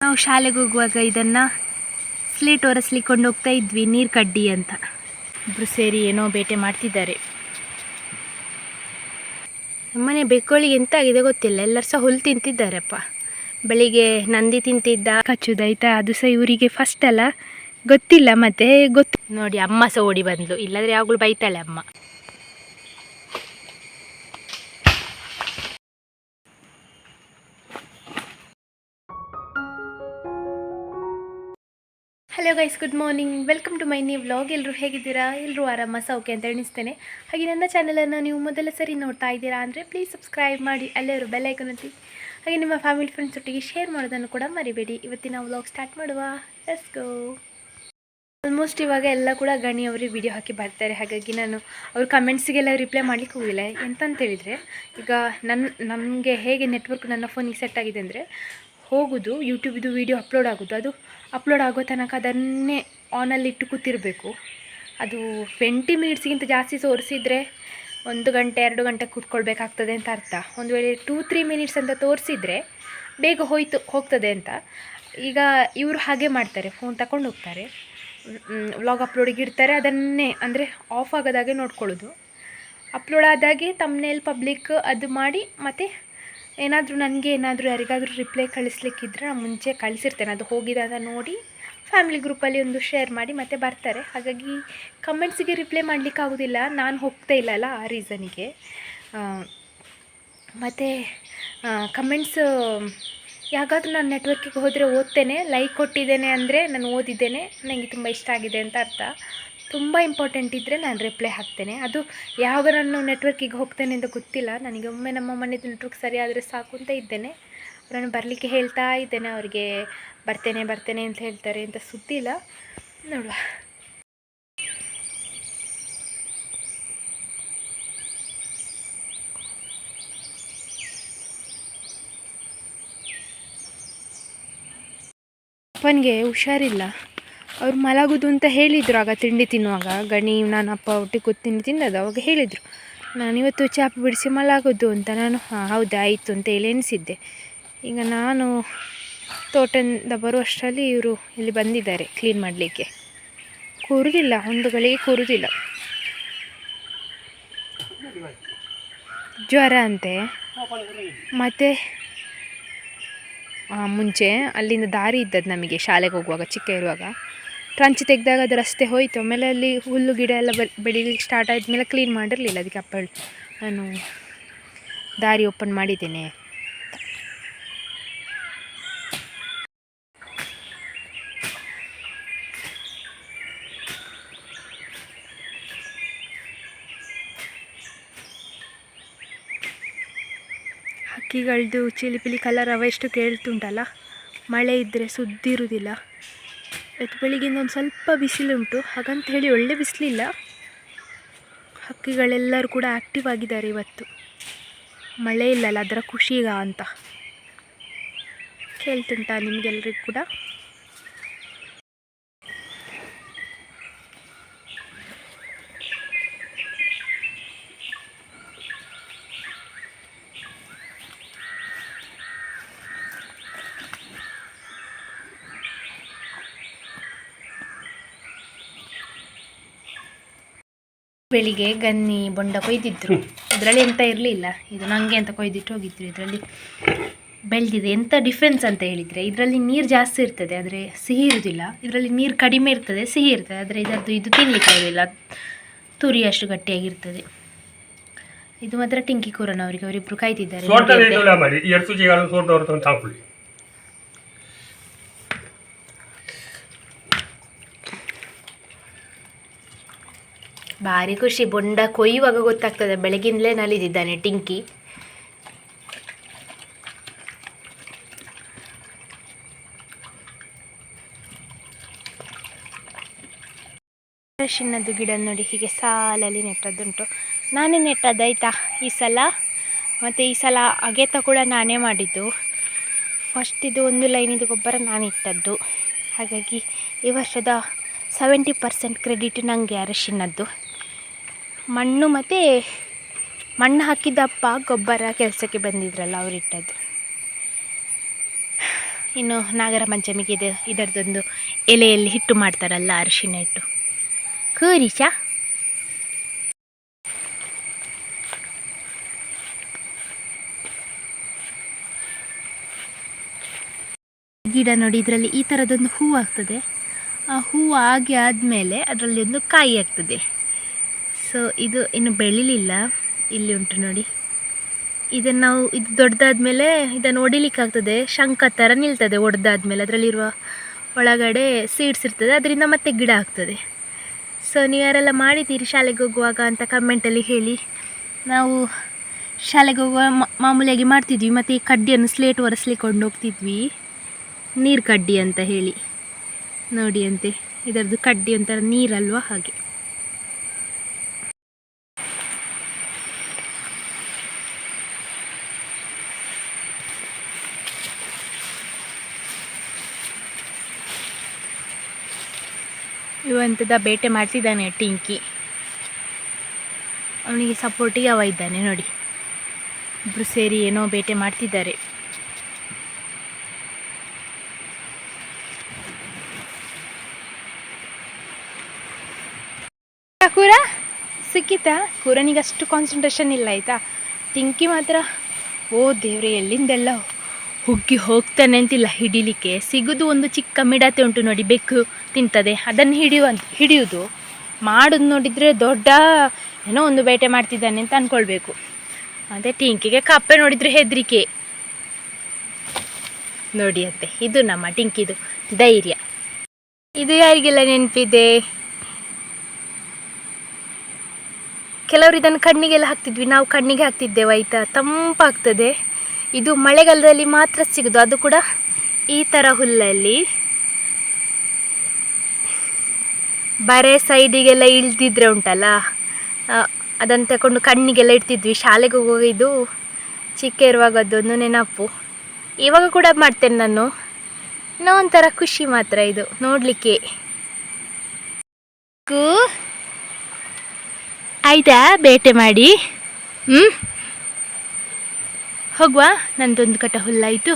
ನಾವು ಶಾಲೆಗೆ ಹೋಗುವಾಗ ಇದನ್ನು ಸ್ಲೇಟ್ ಒರೆಸ್ಲಿಕ್ಕೆ ಕೊಂಡು ಹೋಗ್ತಾ ಇದ್ವಿ ನೀರು ಕಡ್ಡಿ ಅಂತ. ಇಬ್ಬರು ಸೇರಿ ಏನೋ ಬೇಟೆ ಮಾಡ್ತಿದ್ದಾರೆ. ನಮ್ಮನೆ ಬೆಕ್ಕೋಳಿಗೆ ಎಂತ ಆಗಿದೆ ಗೊತ್ತಿಲ್ಲ ಎಲ್ಲರೂ ಸಹ ಹುಲ್ಲು ತಿಂತಿದ್ದಾರೆಪ್ಪ. ಬೆಳಿಗ್ಗೆ ನಂದಿ ತಿಂತಿದ್ದ. ಕಚ್ಚುದಾಯ್ತಾ ಅದು ಸಹ ಇವರಿಗೆ ಫಸ್ಟ್ ಅಲ್ಲ? ಗೊತ್ತಿಲ್ಲ ಮತ್ತೆ ಗೊತ್ತು ನೋಡಿ ಅಮ್ಮ ಸಹ ಓಡಿ ಬಂದ್ಲು. ಇಲ್ಲಾದ್ರೆ ಯಾವಾಗಲೂ ಬೈತಾಳೆ ಅಮ್ಮ. Hello guys good morning welcome to my new vlog ಎಲ್ಲರೂ ಹೇಗಿದ್ದೀರಾ? ಎಲ್ಲರೂ ಆರಾಮ, ಸೌಖ್ಯ ಅಂತ ಎಣಿಸ್ತೇನೆ. ಹಾಗೆ ನನ್ನ ಚಾನಲನ್ನು ನೀವು ಮೊದಲ ಸರಿ ನೋಡ್ತಾ ಇದ್ದೀರಾ ಅಂದರೆ ಪ್ಲೀಸ್ ಸಬ್ಸ್ಕ್ರೈಬ್ ಮಾಡಿ ಅಲ್ಲೇರು ಬೆಲ್ಲೈಕನ್ ಒತ್ತಿ ಹಾಗೆ ನಿಮ್ಮ ಫ್ಯಾಮಿಲಿ ಫ್ರೆಂಡ್ಸ್ ಒಟ್ಟಿಗೆ ಶೇರ್ ಮಾಡೋದನ್ನು ಕೂಡ ಮರಿಬೇಡಿ. ಇವತ್ತಿನ ವ್ಲಾಗ್ ಸ್ಟಾರ್ಟ್ ಮಾಡುವ. ಎಸ್ ಗೋ ಆಲ್ಮೋಸ್ಟ್ ಇವಾಗ ಎಲ್ಲ ಕೂಡ ಗಣಿಯವರಿಗೆ ವಿಡಿಯೋ ಹಾಕಿ ಬರ್ತಾರೆ. ಹಾಗಾಗಿ ನಾನು ಅವ್ರ ಕಮೆಂಟ್ಸಿಗೆಲ್ಲ ರಿಪ್ಲೈ ಮಾಡ್ಲಿಕ್ಕೆ ಹೋಗಿಲ್ಲ. ಎಂತಂತ ಹೇಳಿದರೆ, ಈಗ ನನ್ನ ನಮಗೆ ಹೇಗೆ ನೆಟ್ವರ್ಕ್ ನನ್ನ ಫೋನಿಗೆ ಸೆಟ್ ಆಗಿದೆ ಅಂದರೆ, ಹೋಗೋದು ಯೂಟ್ಯೂಬಿದು ವೀಡಿಯೋ ಅಪ್ಲೋಡ್ ಆಗೋದು, ಅದು ಅಪ್ಲೋಡ್ ಆಗೋ ತನಕ ಅದನ್ನೇ ಆನಲ್ಲಿ ಇಟ್ಟು ಕೂತಿರಬೇಕು. ಅದು ಟ್ವೆಂಟಿ ಮಿನಿಟ್ಸ್ಗಿಂತ ಜಾಸ್ತಿ ತೋರಿಸಿದರೆ ಒಂದು ಗಂಟೆ, ಎರಡು ಗಂಟೆ ಕೂತ್ಕೊಳ್ಬೇಕಾಗ್ತದೆ ಅಂತ ಅರ್ಥ. ಒಂದು ವೇಳೆ ಟೂ ತ್ರೀ ಮಿನಿಟ್ಸ್ ಅಂತ ತೋರಿಸಿದರೆ ಬೇಗ ಹೋಯ್ತು, ಹೋಗ್ತದೆ ಅಂತ. ಈಗ ಇವರು ಹಾಗೆ ಮಾಡ್ತಾರೆ ಫೋನ್ ತಗೊಂಡು ಹೋಗ್ತಾರೆ. ವ್ಲಾಗ್ ಅಪ್ಲೋಡಿಗೆ ಇಡ್ತಾರೆ ಅದನ್ನೇ ಅಂದರೆ ಆಫ್ ಆಗೋದಾಗೆ ನೋಡ್ಕೊಳ್ಳೋದು. ಅಪ್ಲೋಡ್ ಆದಾಗೆ ತಮ್ಮನೇಲಿ ಪಬ್ಲಿಕ್ ಅದು ಮಾಡಿ ಮತ್ತು ಏನಾದರೂ ನನಗೆ ಏನಾದರೂ ಯಾರಿಗಾದರೂ ರಿಪ್ಲೈ ಕಳಿಸ್ಲಿಕ್ಕಿದ್ರೆ ಮುಂಚೆ ಕಳಿಸಿರ್ತೇನೆ. ಅದು ಹೋಗಿದಾಗ ನೋಡಿ ಫ್ಯಾಮಿಲಿ ಗ್ರೂಪಲ್ಲಿ ಒಂದು ಶೇರ್ ಮಾಡಿ ಮತ್ತೆ ಬರ್ತಾರೆ. ಹಾಗಾಗಿ ಕಮೆಂಟ್ಸಿಗೆ ರಿಪ್ಲೈ ಮಾಡಲಿಕ್ಕೆ ಆಗೋದಿಲ್ಲ. ನಾನು ಹೋಗ್ತಾ ಇಲ್ಲಲ್ಲ ಆ ರೀಸನಿಗೆ ಮತ್ತು ಕಮೆಂಟ್ಸ್ ಯಾವಾಗಾದ್ರೂ ನಾನು ನೆಟ್ವರ್ಕಿಗೆ ಹೋದರೆ ಓದ್ತೇನೆ. ಲೈಕ್ ಕೊಟ್ಟಿದ್ದೇನೆ ಅಂದರೆ ನಾನು ಓದಿದ್ದೇನೆ. ನನಗೆ ತುಂಬ ಇಷ್ಟ ಆಗಿದೆ ಅಂತ ಅರ್ಥ. ತುಂಬ ಇಂಪಾರ್ಟೆಂಟ್ ಇದ್ದರೆ ನಾನು ರಿಪ್ಲೈ ಹಾಕ್ತೇನೆ. ಅದು ಯಾವಾಗ ನಾನು ನೆಟ್ವರ್ಕಿಗೆ ಹೋಗ್ತೇನೆ ಅಂತ ಗೊತ್ತಿಲ್ಲ. ನನಗೆ ಒಮ್ಮೆ ನಮ್ಮ ಮನೆಯದು ನೆಟ್ವರ್ಕ್ ಸರಿ ಆದರೆ ಸಾಕು ಅಂತ ಇದ್ದೇನೆ. ಅವರನ್ನು ಬರಲಿಕ್ಕೆ ಹೇಳ್ತಾ ಇದ್ದೇನೆ. ಅವರಿಗೆ ಬರ್ತೇನೆ ಬರ್ತೇನೆ ಅಂತ ಹೇಳ್ತಾರೆ ಅಂತ ಸುದ್ದಿ ಇಲ್ಲ. ನೋಡುವ. ಅಪ್ಪನಿಗೆ ಹುಷಾರಿಲ್ಲ. ಅವ್ರು ಮಲಗೋದು ಅಂತ ಹೇಳಿದರು. ಆಗ ತಿಂಡಿ ತಿನ್ನುವಾಗ ಗಣಿ ನಾನು ಅಪ್ಪ ಒಟ್ಟಿಗೆ ಕೂತು ತಿಂಡಿ ತಿನ್ನೋದು ಅವಾಗ ಹೇಳಿದರು. ನಾನು ಇವತ್ತು ಚಾಪೆ ಬಿಡಿಸಿ ಮಲಗೋದು ಅಂತ ನಾನು, ಹಾಂ, ಹೌದು, ಆಯಿತು ಅಂತ ಹೇಳಿ ಎನಿಸಿದ್ದೆ ಈಗ ನಾನು ತೋಟದಿಂದ ಬರುವಷ್ಟರಲ್ಲಿ ಇವರು ಇಲ್ಲಿ ಬಂದಿದ್ದಾರೆ ಕ್ಲೀನ್ ಮಾಡಲಿಕ್ಕೆ. ಕೂರುವುದಿಲ್ಲ ಒಂದು ಗಳಿಗೆ ಕೂರುವುದಿಲ್ಲ ಜ್ವರ ಅಂತೆ. ಮತ್ತು ಮುಂಚೆ ಅಲ್ಲಿಂದ ದಾರಿ ಇದ್ದದ್ದು ನಮಗೆ ಶಾಲೆಗೆ ಹೋಗುವಾಗ, ಚಿಕ್ಕ ಇರುವಾಗ. ಟ್ರಂಚ್ ತೆಗೆದಾಗ ಅದು ರಸ್ತೆ ಹೋಯಿತು. ಆಮೇಲೆ ಅಲ್ಲಿ ಹುಲ್ಲು ಗಿಡ ಎಲ್ಲ ಬೆಳಿಲಿಕ್ಕೆ ಸ್ಟಾರ್ಟ್ ಆದಮೇಲೆ ಕ್ಲೀನ್ ಮಾಡಿರಲಿಲ್ಲ ಅದಕ್ಕೆ ಅಪ್ಪ ನಾನು ದಾರಿ ಓಪನ್ ಮಾಡಿದ್ದೇನೆ. ಹಕ್ಕಿಗಳದ್ದು ಚಿಲಿಪಿಲಿ ಕಲರ್ ಅವೆಷ್ಟು ಕೇಳ್ತುಂಟಲ್ಲ? ಮಳೆ ಇದ್ದರೆ ಸುದ್ದಿ ಇರುವುದಿಲ್ಲ ಇವತ್ತು ಬೆಳಿಗ್ಗೆಯಿಂದ ಒಂದು ಸ್ವಲ್ಪ ಬಿಸಿಲುಂಟು. ಹಾಗಂತ ಹೇಳಿ ಒಳ್ಳೆ ಬಿಸಿಲಿಲ್ಲ. ಹಕ್ಕಿಗಳೆಲ್ಲರೂ ಕೂಡ ಆ್ಯಕ್ಟಿವ್ ಆಗಿದ್ದಾರೆ ಇವತ್ತು. ಮಳೆ ಇಲ್ಲಲ್ಲ ಅದರ ಖುಷಿಗ ಅಂತ. ಕೇಳ್ತುಂಟ ನಿಮಗೆಲ್ಲರಿಗೂ ಕೂಡ? ಬೆಳಿಗ್ಗೆ ಗನ್ನಿ ಬೊಂಡ ಕೊಯ್ದಿದ್ರು. ಇದರಲ್ಲಿ ಎಂತ ಇರಲಿಲ್ಲ. ಇದು ನಂಗೆ ಅಂತ ಕೊಯ್ದಿಟ್ಟು ಹೋಗಿದ್ರು ಇದರಲ್ಲಿ. ಬೆಳೆದಿದೆ. ಎಂತ ಡಿಫ್ರೆನ್ಸ್ ಅಂತ ಹೇಳಿದರೆ ಇದರಲ್ಲಿ ನೀರು ಜಾಸ್ತಿ ಇರ್ತದೆ ಆದರೆ ಸಿಹಿ ಇರುವುದಿಲ್ಲ ಇದರಲ್ಲಿ ನೀರು ಕಡಿಮೆ ಇರ್ತದೆ ಸಿಹಿ ಇರ್ತದೆ ಆದರೆ ಇದರದ್ದು ಇದು ತಿನ್ನಲಿಕ್ಕೆ ಆಗೋದಿಲ್ಲ. ತುರಿ ಅಷ್ಟು ಗಟ್ಟಿಯಾಗಿರ್ತದೆ. ಇದು ಮಾತ್ರ ಟಿಂಕಿ ಕೂರನವರಿಗೆ ಅವರಿಬ್ರು ಕಾಯ್ತಿದ್ದಾರೆ ಸೋಟ ನೋಡಿ ಅದೇ. ರೇಟಲ್ಲ ಮಾಡಿ ಎರಡು ಸೂಜಿಗಳು ಸೋಟವ್ರ ತಂದು ಹಾಕೊಳ್ಳಿ ಭಾರಿ ಖುಷಿ. ಬೊಂಡ ಕೊಯ್ಯುವಾಗ ಗೊತ್ತಾಗ್ತದೆ. ಬೆಳಗಿಂದಲೇ ನಲಿದಿದ್ದಾನೆ ಟಿಂಕಿ. ಅರಶಿನದ್ದು ಗಿಡ ನೋಡಿ ಹೀಗೆ ಸಾಲಲ್ಲಿ ನೆಟ್ಟದ್ದುಂಟು. ನಾನೇ ನೆಟ್ಟದ್ದಾಯ್ತಾ ಈ ಸಲ? ಮತ್ತು ಈ ಸಲ ಅಗೆತ ಕೂಡ ನಾನೇ ಮಾಡಿದ್ದು. ಫಸ್ಟ್ ಇದು ಒಂದು ಲೈನಿದು ಗೊಬ್ಬರ ನಾನು ಇಟ್ಟದ್ದು. ಹಾಗಾಗಿ ಈ ವರ್ಷದ ಸೆವೆಂಟಿ ಪರ್ಸೆಂಟ್ ಕ್ರೆಡಿಟ್ ನನಗೆ ಅರಿಶಿಣದ್ದು. ಮಣ್ಣು ಮತ್ತು ಮಣ್ಣು ಹಾಕಿದ್ದಪ್ಪ ಗೊಬ್ಬರ ಕೆಲಸಕ್ಕೆ ಬಂದಿದ್ರಲ್ಲ ಅವರಿಟ್ಟದ್ದು ಇನ್ನು ನಾಗರ ಪಂಚಮಿಗೆ ಇದು ಇದರದೊಂದು ಎಲೆಯಲ್ಲಿ ಹಿಟ್ಟು ಮಾಡ್ತಾರಲ್ಲ ಅರಿಶಿನ ಹಿಟ್ಟು ಕೂರಿಶಾ ಗಿಡ ನೋಡಿ ಇದರಲ್ಲಿ ಈ ಥರದೊಂದು ಹೂವು ಆಗ್ತದೆ. ಆ ಹೂವು ಆಗಿ ಆದಮೇಲೆ ಅದರಲ್ಲಿ ಒಂದು ಕಾಯಿ ಆಗ್ತದೆ. ಸೊ ಇದು ಇನ್ನು ಬೆಳಿಲಿಲ್ಲ. ಇಲ್ಲಿ ಉಂಟು ನೋಡಿ. ಇದನ್ನು ನಾವು, ಇದು ದೊಡ್ಡದಾದ್ಮೇಲೆ ಇದನ್ನು ಒಡಿಲಿಕ್ಕಾಗ್ತದೆ. ಶಂಕ ಥರ ನಿಲ್ತದೆ ಒಡೆದಾದ್ಮೇಲೆ. ಅದರಲ್ಲಿರುವ ಒಳಗಡೆ ಸೀಡ್ಸ್ ಇರ್ತದೆ. ಅದರಿಂದ ಮತ್ತೆ ಗಿಡ ಆಗ್ತದೆ. ಸೊ ನೀವು ಯಾರೆಲ್ಲ ಮಾಡಿದ್ದೀರಿ ಶಾಲೆಗೆ ಹೋಗುವಾಗ ಅಂತ ಕಮೆಂಟಲ್ಲಿ ಹೇಳಿ. ನಾವು ಶಾಲೆಗೆ ಹೋಗುವ ಮಾಮೂಲಿಯಾಗಿ ಮಾಡ್ತಿದ್ವಿ. ಮತ್ತು ಈ ಕಡ್ಡಿಯನ್ನು ಸ್ಲೇಟ್ ಒರೆಸ್ಲಿಕ್ಕೊಂಡು ಹೋಗ್ತಿದ್ವಿ. ನೀರು ಕಡ್ಡಿ ಅಂತ ಹೇಳಿ. ನೋಡಿ ಅಂತೆ. ಇದರದ್ದು ಕಡ್ಡಿ ಒಂಥರ ನೀರಲ್ವ ಹಾಗೆ. ಇವಂತದ ಬೇಟೆ ಮಾಡ್ತಿದ್ದಾನೆ ಟಿಂಕಿ. ಅವನಿಗೆ ಸಪೋರ್ಟಿಗೆ ಅವ ಇದ್ದಾನೆ ನೋಡಿ. ಇಬ್ಬರು ಸೇರಿ ಏನೋ ಬೇಟೆ ಮಾಡ್ತಿದ್ದಾರೆ. ಕೂರ? ಸಿಕ್ಕಿತಾ? ಕೂರನಿಗೆ ಅಷ್ಟು ಕಾನ್ಸಂಟ್ರೇಷನ್ ಇಲ್ಲ, ಆಯ್ತಾ? ಟಿಂಕಿ ಮಾತ್ರ, ಓ ದೇವ್ರೆ, ಎಲ್ಲಿಂದೆಲ್ಲ? ಹುಗ್ಗಿ ಹೋಗ್ತಾನೆ ಅಂತಿಲ್ಲ ಹಿಡಿಲಿಕ್ಕೆ. ಸಿಗೋದು ಒಂದು ಚಿಕ್ಕ ಮಿಡತೆ ಉಂಟು ನೋಡಿ, ಬೆಕ್ಕು ತಿಂತದೆ. ಅದನ್ನು ಹಿಡಿಯುವ ಹಿಡಿಯುವುದು ಮಾಡೋದು ನೋಡಿದರೆ ದೊಡ್ಡ ಏನೋ ಒಂದು ಬೇಟೆ ಮಾಡ್ತಿದ್ದಾನೆ ಅಂತ ಅಂದ್ಕೊಳ್ಬೇಕು ಅದೇ ಟಿಂಕಿಗೆ ಕಪ್ಪೆ ನೋಡಿದರೆ ಹೆದರಿಕೆ. ನೋಡಿ ಅಂತೆ, ಇದು ನಮ್ಮ ಟಿಂಕಿದು ಧೈರ್ಯ. ಇದು ಯಾರಿಗೆಲ್ಲ ನೆನಪಿದೆ? ಕೆಲವರು ಇದನ್ನು ಕಣ್ಣಿಗೆಲ್ಲ ಹಾಕ್ತಿದ್ವಿ. ನಾವು ಕಣ್ಣಿಗೆ ಹಾಕ್ತಿದ್ದೇವೆ, ಆಯ್ತಾ? ತಂಪಾಗ್ತದೆ. ಇದು ಮಳೆಗಾಲದಲ್ಲಿ ಮಾತ್ರ ಸಿಗೋದು. ಅದು ಕೂಡ ಈ ಥರ ಹುಲ್ಲಲ್ಲಿ. ಬರೆ ಸೈಡಿಗೆಲ್ಲ ಇಳ್ದಿದ್ರೆ ಉಂಟಲ್ಲ. ಅದನ್ನು ತಗೊಂಡು ಕಣ್ಣಿಗೆಲ್ಲ ಇಡ್ತಿದ್ವಿ. ಶಾಲೆಗೆ ಹೋಗುವಾಗ ಇದು ಚಿಕ್ಕ ಇರುವಾಗ ಅದೊಂದು ನೆನಪು. ಇವಾಗ ಕೂಡ ಮಾಡ್ತೇನೆ ನಾನು. ಇನ್ನೂ ಒಂಥರ ಖುಷಿ ಮಾತ್ರ ಇದು ನೋಡಲಿಕ್ಕೆ. ಆಯಿತಾ? ಬೇಟೆ ಮಾಡಿ. ಹ್ಞೂ ಹೋಗುವ, ನಂದೊಂದು ಕಟ ಹುಲ್ಲಾಯಿತು.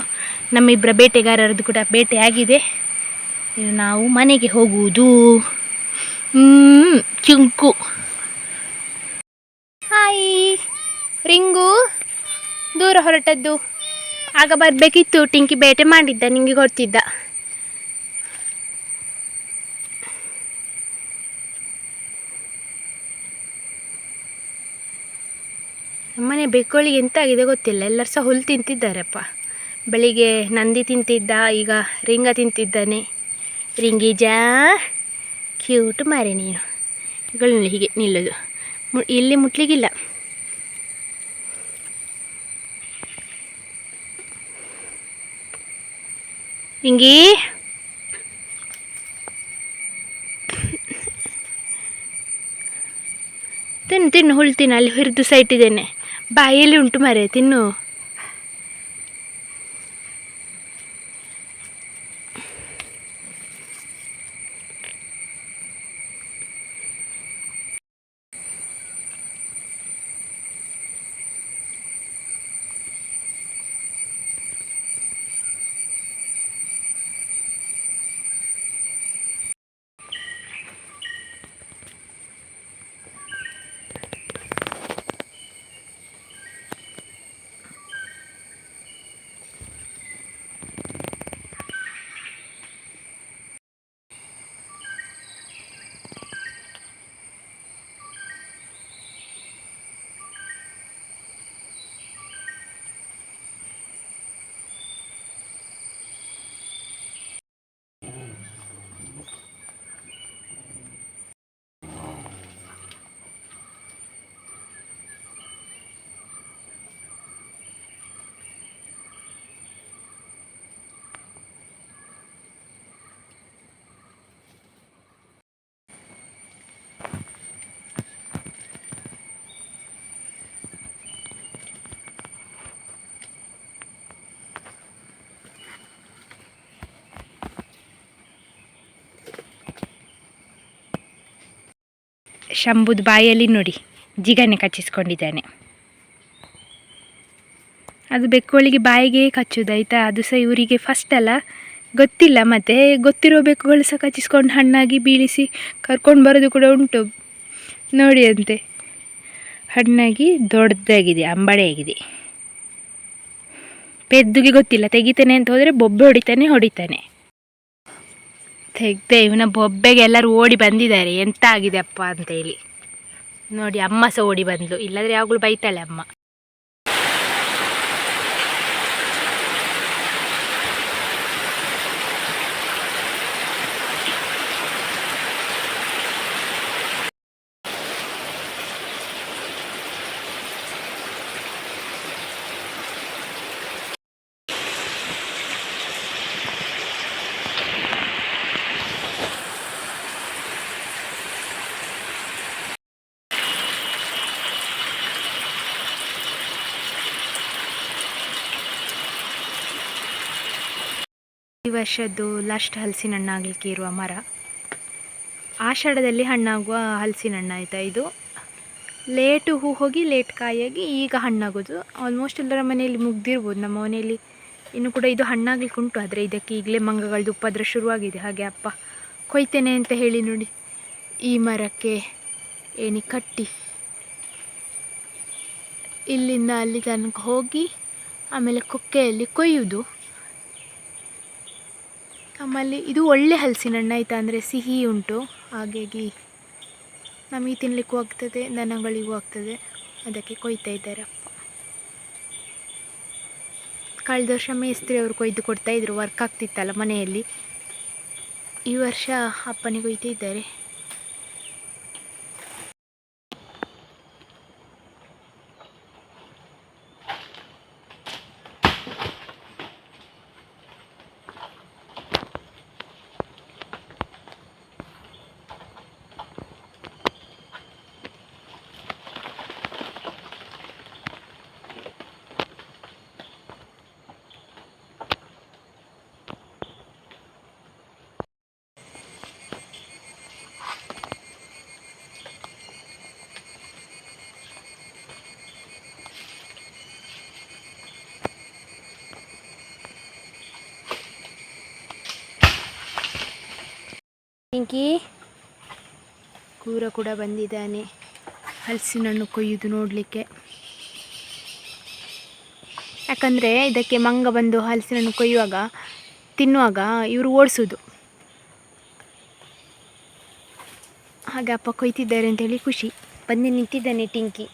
ನಮ್ಮಿಬ್ಬರ ಬೇಟೆಗಾರರದ್ದು ಕೂಡ ಬೇಟೆ ಆಗಿದೆ. ನಾವು ಮನೆಗೆ ಹೋಗುವುದು. ಚುಂಕು. ಹಾಯ್, ರಿಂಗು. ದೂರ ಹೊರಟದ್ದು. ಆಗ ಬರಬೇಕಿತ್ತು, ಟಿಂಕಿ ಬೇಟೆ ಮಾಡಿದ್ದ, ನಿಂಗೆ ಗೊತ್ತಿದ್ದ ನಮ್ಮನೆ ಬೆಕ್ಕೋಳಿಗೆ ಎಂತ ಆಗಿದೆ ಗೊತ್ತಿಲ್ಲ. ಎಲ್ಲರೂ ಸಹ ಹುಲ್ಲು ತಿಂತಿದ್ದಾರಪ್ಪ. ಬೆಳಿಗ್ಗೆ ನಂದಿ ತಿಂತಿದ್ದ, ಈಗ ರಿಂಗ ತಿಂತಿದ್ದಾನೆ. ರಿಂಗಿಜಾ ಕ್ಯೂಟ್ ಮಾರೆ ನೀನು. ಹೀಗೆ ನಿಲ್ಲೋದು. ಮು- ಇಲ್ಲಿ ಮುಟ್ಲಿಗಿಲ್ಲ ರಿಂಗಿ? ತಿನ್ನು ತಿನ್ನು ಹುಳ್ತೀನಿ ಅಲ್ಲಿ ಹುರಿದು ಸಹ ಇಟ್ಟಿದ್ದೇನೆ. ಬಾಯಲ್ಲಿ ಉಂಟು ಮರೆ ತಿನ್ನು ಶಂಭುದ ಬಾಯಲ್ಲಿ ನೋಡಿ ಜಿಗನೆ ಕಚ್ಚಿಸ್ಕೊಂಡಿದ್ದಾನೆ. ಅದು ಬೆಕ್ಕುಗಳಿಗೆ ಬಾಯಿಗೆ ಕಚ್ಚೋದು ಆಯಿತಾ? ಅದು ಸಹ ಇವರಿಗೆ ಫಸ್ಟ್ ಅಲ್ಲ? ಗೊತ್ತಿಲ್ಲ ಮತ್ತು, ಗೊತ್ತಿರೋ ಬೆಕ್ಕುಗಳು ಸಹ ಕಚ್ಚಿಸ್ಕೊಂಡು ಹಣ್ಣಾಗಿ ಬೀಳಿಸಿ ಕರ್ಕೊಂಡು ಬರೋದು ಕೂಡ ಉಂಟು. ನೋಡಿ ಅಂತೆ. ಹಣ್ಣಾಗಿ ದೊಡ್ಡದಾಗಿದೆ, ಅಂಬಡೆಯಾಗಿದೆ. ಪೆದ್ದುಗೆ ಗೊತ್ತಿಲ್ಲ, ತೆಗಿತಾನೆ ಅಂತ ಹೋದರೆ ಬೊಬ್ಬೆ ಹೊಡಿತಾನೆ ಹೊಡಿತಾನೆ. ತೆಗ್ದೆ ಇವನ ಬೊಬ್ಬೆಗೆ ಎಲ್ಲರೂ ಓಡಿ ಬಂದಿದ್ದಾರೆ. ಎಂತ ಆಗಿದೆ ಅಪ್ಪ ಅಂತ ಹೇಳಿ ನೋಡಿ, ಅಮ್ಮ ಸಹ ಓಡಿ ಬಂದ್ಲು. ಇಲ್ಲಾದ್ರೆ ಯಾವಾಗಲೂ ಬೈತಾಳೆ ಅಮ್ಮ. ಈ ವರ್ಷದ್ದು ಲಾಸ್ಟ್ ಹಲಸಿನ ಹಣ್ಣು ಆಗಲಿಕ್ಕೆ ಇರುವ ಮರ. ಆಷಾಢದಲ್ಲಿ ಹಣ್ಣಾಗುವ ಹಲಸಿನ ಹಣ್ಣು ಆಯಿತಾ ಇದು. ಲೇಟು ಹೂ ಹೋಗಿ ಲೇಟ್ ಕಾಯಾಗಿ ಈಗ ಹಣ್ಣಾಗೋದು. ಆಲ್ಮೋಸ್ಟ್ ಎಲ್ಲರ ಮನೆಯಲ್ಲಿ ಮುಗ್ದಿರ್ಬೋದು. ನಮ್ಮ ಮನೆಯಲ್ಲಿ ಇನ್ನು ಕೂಡ ಇದು ಹಣ್ಣಾಗ್ಲಿಕ್ಕೆ ಉಂಟು. ಆದರೆ ಇದಕ್ಕೆ ಈಗಲೇ ಮಂಗಗಳದ್ದು ಉಪದ್ರ ಶುರುವಾಗಿದೆ. ಹಾಗೆ ಅಪ್ಪ ಕೊಯ್ತೇನೆ ಅಂತ ಹೇಳಿ ನೋಡಿ. ಈ ಮರಕ್ಕೆ ಏನಿ ಕಟ್ಟಿ. ಇಲ್ಲಿಂದ ಅಲ್ಲಿ ತನಕ ಹೋಗಿ ಆಮೇಲೆ ಕೊಕ್ಕೆಯಲ್ಲಿ ಕೊಯ್ಯುವುದು ಆಮೇಲೆ ಇದು ಒಳ್ಳೆ ಹಲಸಿನ ಹಣ್ಣು ಆಯಿತಾ ಅಂದರೆ ಸಿಹಿ ಉಂಟು. ಹಾಗಾಗಿ ನಮಗೆ ತಿನ್ನಲಿಕ್ಕೂ ಆಗ್ತದೆ, ದನಗಳಿಗೂ ಆಗ್ತದೆ. ಅದಕ್ಕೆ ಕೊಯ್ತಾ ಇದ್ದಾರೆ. ಕಳೆದ ವರ್ಷ ಮೇಸ್ತ್ರಿ ಅವರು ಕೊಯ್ದು ಕೊಡ್ತಾ ಇದ್ರು ವರ್ಕ್ ಆಗ್ತಿತ್ತಲ್ಲ ಮನೆಯಲ್ಲಿ. ಈ ವರ್ಷ ಅಪ್ಪನಿಗೆ ಕೊಯ್ತಾ ಇದ್ದಾರೆ ಪಿಂಕಿ ಕೂರ ಕೂಡ ಬಂದಿದ್ದಾನೆ. ಹಲಸಿನ ಹಣ್ಣು ಕೊಯ್ಯುವುದು ನೋಡಲಿಕ್ಕೆ. ಯಾಕಂದರೆ ಇದಕ್ಕೆ ಮಂಗ ಬಂದು ಹಲಸಿನ ಹಣ್ಣು ಕೊಯ್ಯುವಾಗ, ತಿನ್ನುವಾಗ ಇವರು ಓಡಿಸೋದು. ಹಾಗೆ ಅಪ್ಪ ಕೊಯ್ತಿದ್ದಾರೆ ಅಂತೇಳಿ ಖುಷಿ. ಬಂದು ನಿಂತಿದ್ದಾನೆ ಟಿಂಕಿ.